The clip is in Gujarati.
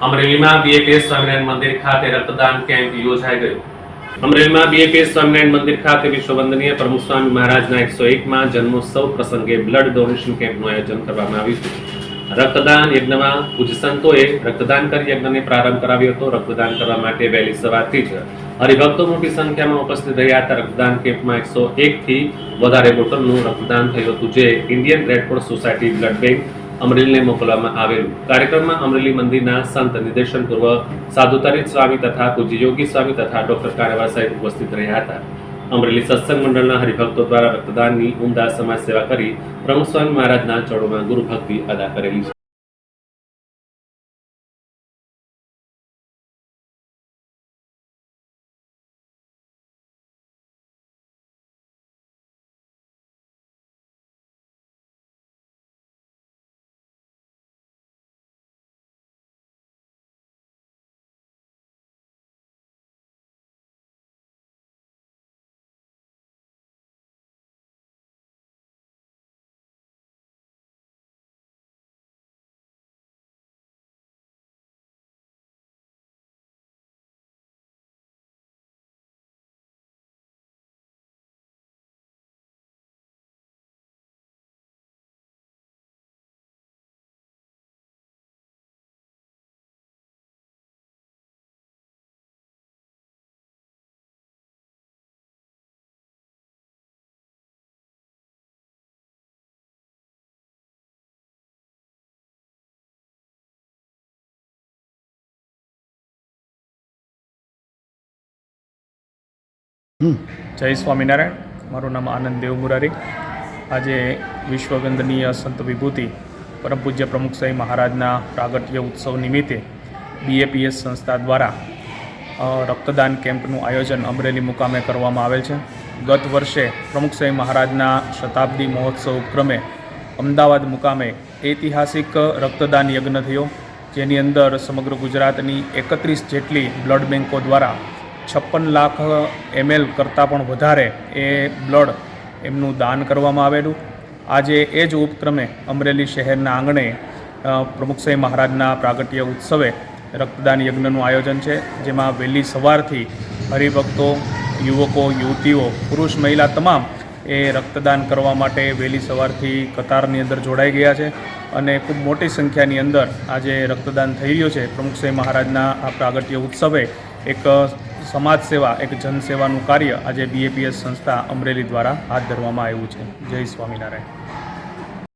અમરેલીમાં બીએપીએસ સ્વામિનારાયણ મંદિર ખાતે રક્તદાન કેમ્પ યોજાઈ ગયો. અમરેલીમાં બીએપીએસ સ્વામિનારાયણ મંદિર ખાતે વિશ્વ વંદનીય પ્રમુખ સ્વામી મહારાજના એકસો એકમાં જન્મોત્સવ પ્રસંગે બ્લડ ડોનેશન કેમ્પનું આયોજન કરવામાં આવ્યું હતું. રક્તદાન યજ્ઞમાં પૂજ સંતોએ રક્તદાન કરી યજ્ઞને પ્રારંભ કરાવ્યો હતો. રક્તદાન કરવા માટે વહેલી સવારથી જ હરિભક્તો મોટી સંખ્યામાં ઉપસ્થિત રહ્યા હતા. રક્તદાન કેમ્પમાં એકસો એકથી વધારે બોટલનું રક્તદાન થયું હતું. જે Indian red cross society blood bank અમરેલીને મોકલવામાં આવેલું. કાર્યક્રમમાં અમરેલી મંદિરના સંત નિર્દેશન પૂર્વ સાધુ સ્વામી તથા પૂજ્ય સ્વામી તથા ડોક્ટર કારેવા સાહેબ ઉપસ્થિત રહ્યા હતા. અમરેલી સત્સંગ મંડળના હરિભક્તો દ્વારા રક્તદાનની ઉમદા સમાજ સેવા કરી પ્રમુખ સ્વામી મહારાજના ચળોમાં ગુરુ ભક્તિ અદા કરેલી છે. જય સ્વામિનારાયણ. મારું નામ આનંદ દેવ મુરારી. આજે વિશ્વવંદનીય સંત વિભૂતિ પરમ પૂજ્ય પ્રમુખ સાહેબ મહારાજના પ્રાગટ્ય ઉત્સવ નિમિત્તે બીએપીએસ સંસ્થા દ્વારા રક્તદાન કેમ્પનું આયોજન અમરેલી મુકામે કરવામાં આવેલ છે. ગત વર્ષે પ્રમુખ સાહેબ મહારાજના શતાબ્દી મહોત્સવ ઉપક્રમે અમદાવાદ મુકામે ઐતિહાસિક રક્તદાન યજ્ઞ થયો. જેની અંદર સમગ્ર ગુજરાતની એકત્રીસ જેટલી બ્લડ બેન્કો દ્વારા છપ્પન લાખ એમએલ કરતાં પણ વધારે એ બ્લડ એમનું દાન કરવામાં આવેલું. આજે એ જ ઉપક્રમે અમરેલી શહેરના આંગણે અ, મહારાજના પ્રાગટ્ય ઉત્સવે રક્તદાન યજ્ઞનું આયોજન છે જેમાં વહેલી સવારથી હરિભક્તો યુવકો યુવતીઓ પુરુષ મહિલા તમામ એ રક્તદાન કરવા માટે વહેલી સવારથી કતારની અંદર જોડાઈ ગયા છે અને ખૂબ મોટી સંખ્યાની અંદર આજે રક્તદાન થઈ રહ્યું છે. પ્રમુખ મહારાજના આ પ્રાગટ્ય ઉત્સવે એક સમાજ સેવા એક જનસેવાનું કાર્ય આજે બીએપીએસ સંસ્થા અમરેલી દ્વારા હાથ ધરવામાં આવ્યું છે. જય સ્વામિનારાયણ.